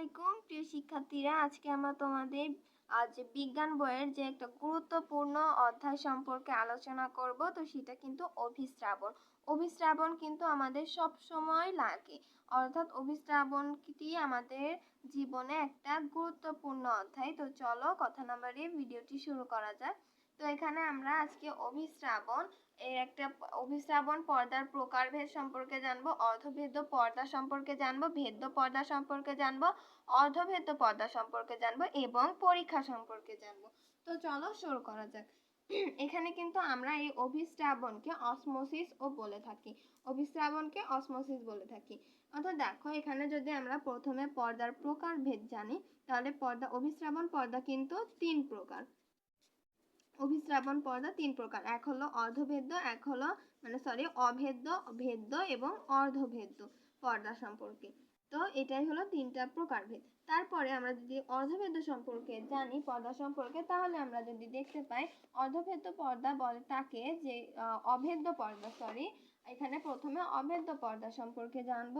আসসালামাইকুম প্রিয় শিক্ষার্থীরা, আজকে আমরা তোমাদের, আজ বিজ্ঞান বইয়ের যে একটা গুরুত্বপূর্ণ অধ্যায় সম্পর্কে আলোচনা করব, তো সেটা কিন্তু অভিশ্রাবণ। অভিশ্রাবণ কিন্তু আমাদের সব সময় লাগে। অর্থাৎ অভিশ্রাবণটি আমাদের জীবনে একটা গুরুত্বপূর্ণ অধ্যায়। তো চলো, কথা নাম্বারে ভিডিওটি শুরু করা যাক। তো এখানে আমরা আজকে অভিশ্রাবণ এর একটা অভিশ্রাবণ পর্দার প্রকারভেদ সম্পর্কে জানব, অর্ধভেদ্য পর্দা সম্পর্কে জানব, ভেদ্য পর্দা সম্পর্কে জানব, অর্ধভেদ্য পর্দা সম্পর্কে জানব এবং পরীক্ষা সম্পর্কে জানব। তো চলো শুরু করা যাক। এখানে কিন্তু আমরা এই অভিশ্রাবণকে অসমোসিস ও বলে থাকি। অভিশ্রাবণকে অসমোসিস বলে থাকি। অর্থাৎ দেখো, এখানে যদি আমরা প্রথমে পর্দার প্রকারভেদ জানি, তাহলে পর্দা অভিশ্রাবণ পর্দা কিন্তু তিন প্রকার। অভিশ্রাবণ পর্দা তিন প্রকার। এক হলো অর্ধভেদ্য, এক হলো মানে সরি অভেদ্য, ভেদ্য এবং অর্ধভেদ্য পর্দা সম্পর্কে। তো এটাই হলো তিনটা প্রকারভেদ তারপরে আমরা যদি অর্ধভেদ্য সম্পর্কে জানি পর্দা সম্পর্কে, তাহলে আমরা যদি দেখতে পাই অর্ধভেদ্য পর্দা বলে তাকে যে অভেদ্য পর্দা সরি এখানে প্রথমে অভেদ্য পর্দা সম্পর্কে জানব।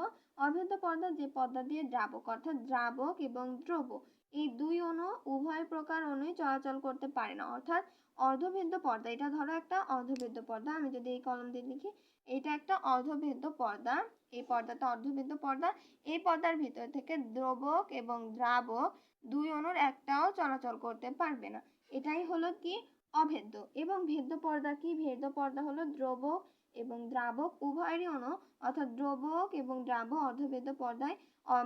অভেদ্য পর্দা যে পর্দা দিয়ে দ্রাবক, অর্থাৎ দ্রাবক এবং দ্রব, এই দুই অণু উভয় প্রকার অণুই চলাচল করতে পারে না। অর্থাৎ অর্ধভেদ্য পর্দা, এটা ধরো একটা অর্ধভেদ্য পর্দা, আমি যদি এই কলম দিয়ে লিখি, এটা একটা অর্ধভেদ্য পর্দা, এই পর্দাটা অর্ধভেদ্য পর্দা, এই পর্দার ভিতর থেকে দ্রবক এবং দ্রাবক দুই অণুর একটাও চলাচল করতে পারবে না। এটাই হলো কি? অভেদ্য। এবং ভেদ্য পর্দা কি? ভেদ্য পর্দা হলো দ্রবক এবং দ্রাবক উভয়েরই অণু, অর্থাৎ দ্রবক এবং দ্রাবক অর্ধভেদ্য পর্দায়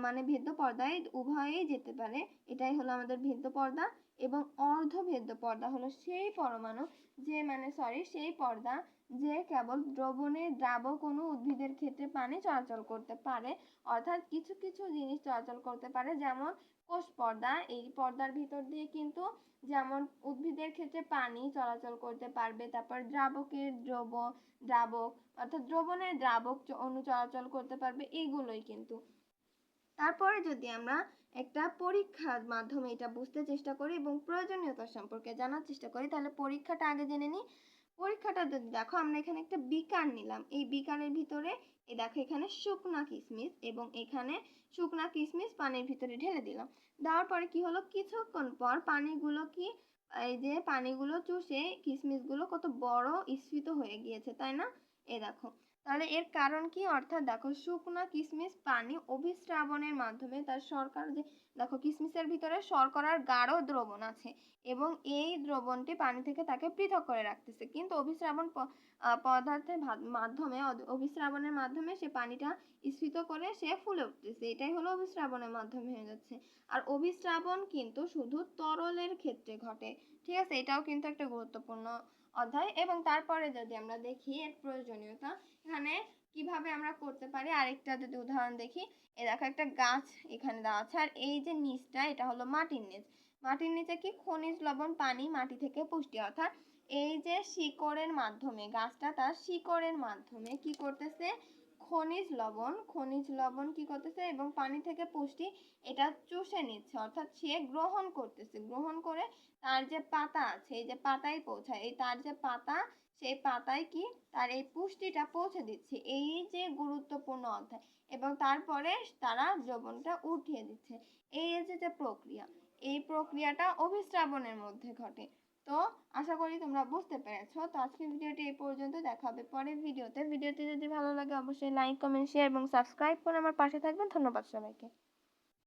মানে ভেদ্য পর্দায় উভয়েই যেতে পারে। এটাই হলো আমাদের ভেদ্য পর্দা এবং অর্ধভেদ্য পর্দা হলো সেই পরমাণু যে মানে সরি সেই পর্দা যে কেবল দ্রবণে দ্রাবক কোনো উদ্ভিদের ক্ষেত্রে পানি চলাচল করতে পারে, অর্থাৎ কিছু কিছু জিনিস চলাচল করতে পারে, যেমন কোষ পর্দা। এই পর্দার ভিতর দিয়ে কিন্তু যেমন উদ্ভিদের ক্ষেত্রে পানি চলাচল করতে পারবে, তারপর দ্রাবকের দ্রব দ্রাবক, অর্থাৎ দ্রবণের দ্রাবক অণু চলাচল করতে পারবে এইগুলোই কিন্তু। তারপরে যদি আমরা একটা পরীক্ষার মাধ্যমে এটা বুঝতে চেষ্টা করি এবং প্রয়োজনীয়তা সম্পর্কে জানার চেষ্টা করি, তাহলে পরীক্ষাটা আগে জেনে নিই। পরীক্ষাটা যদি দেখো, আমরা এখানে একটা বিকার নিলাম। এই বিকারের ভিতরে, এই দেখো এখানে শুকনা কিশমিশ এবং এখানে শুকনা কিশমিশ পানির ভিতরে ঢেলে দিলাম। দেওয়ার পরে কি হলো? কিছুক্ষণ পর পানিগুলো কি এই যে পানিগুলো চুষে কিশমিশগুলো কত বড় স্ফীত হয়ে গিয়েছে তাই না? এ দেখো, তাহলে এর কারণ কি? অর্থাৎ দেখো, শুকনো কিশমিশ পানি অভিস্রাবণের মাধ্যমে তার শর্করা যে, দেখো কিশমিশের ভিতরে শর্করার গাঢ় দ্রবণ আছে এবং এই দ্রবণটি পানি থেকে তাকে পৃথক করে রাখতেছে। কিন্তু অভিস্রাবণ পদার্থের মাধ্যমে অভিস্রাবণের মাধ্যমে সে পানিটা স্ফীত করে সে ফুলে উঠতেছে। এটাই হলো অভিস্রাবণের মাধ্যমে হয়ে যাচ্ছে। আর অভিস্রাবণ কিন্তু শুধু তরলের ক্ষেত্রে ঘটে, ঠিক আছে? এটাও কিন্তু একটা গুরুত্বপূর্ণ অধ্যায় এবং তারপরে যদি আমরা দেখি এর প্রয়োজনীয়তা, এখানে কীভাবে আমরা করতে পারি, আরেকটা যদি উদাহরণ দেখি, এ দেখো একটা গাছ এখানে দেওয়া আছে, আর এই যে নিচটা, এটা হলো মাটির নিচ। মাটির নিচে কি? খনিজ লবণ, পানি, মাটি থেকে পুষ্টি। অর্থাৎ এই যে শিকড়ের মাধ্যমে, গাছটা তার শিকড়ের মাধ্যমে কি করতেছে? খনিজ লবণ খনিজ লবণ কি করতেছে এবং পানি থেকে পুষ্টি এটা চুষে নিচ্ছে, অর্থাৎ সে গ্রহণ করতেছে। গ্রহণ করে তার যে পাতা আছে, এই যে পাতায় পৌঁছায়, এই তার যে পাতা, সেই পাতায় কি তার এই পুষ্টিটা পৌঁছে দিচ্ছে। এই যে গুরুত্বপূর্ণ অধ্যায়। এবং তারপরে তারা দ্রবণটা উঠিয়ে দিচ্ছে। এই যে যে প্রক্রিয়া, এই প্রক্রিয়াটা অভিস্রাবণের মধ্যে ঘটে। তো আশা করি তোমরা বুঝতে পেরেছ। তো আজকের ভিডিওটি এই পর্যন্ত, দেখা হবে পরের ভিডিওতে। ভিডিওটি যদি ভালো লাগে, অবশ্যই লাইক কমেন্ট শেয়ার এবং সাবস্ক্রাইব করে আমার পাশে থাকবেন। ধন্যবাদ সবাইকে।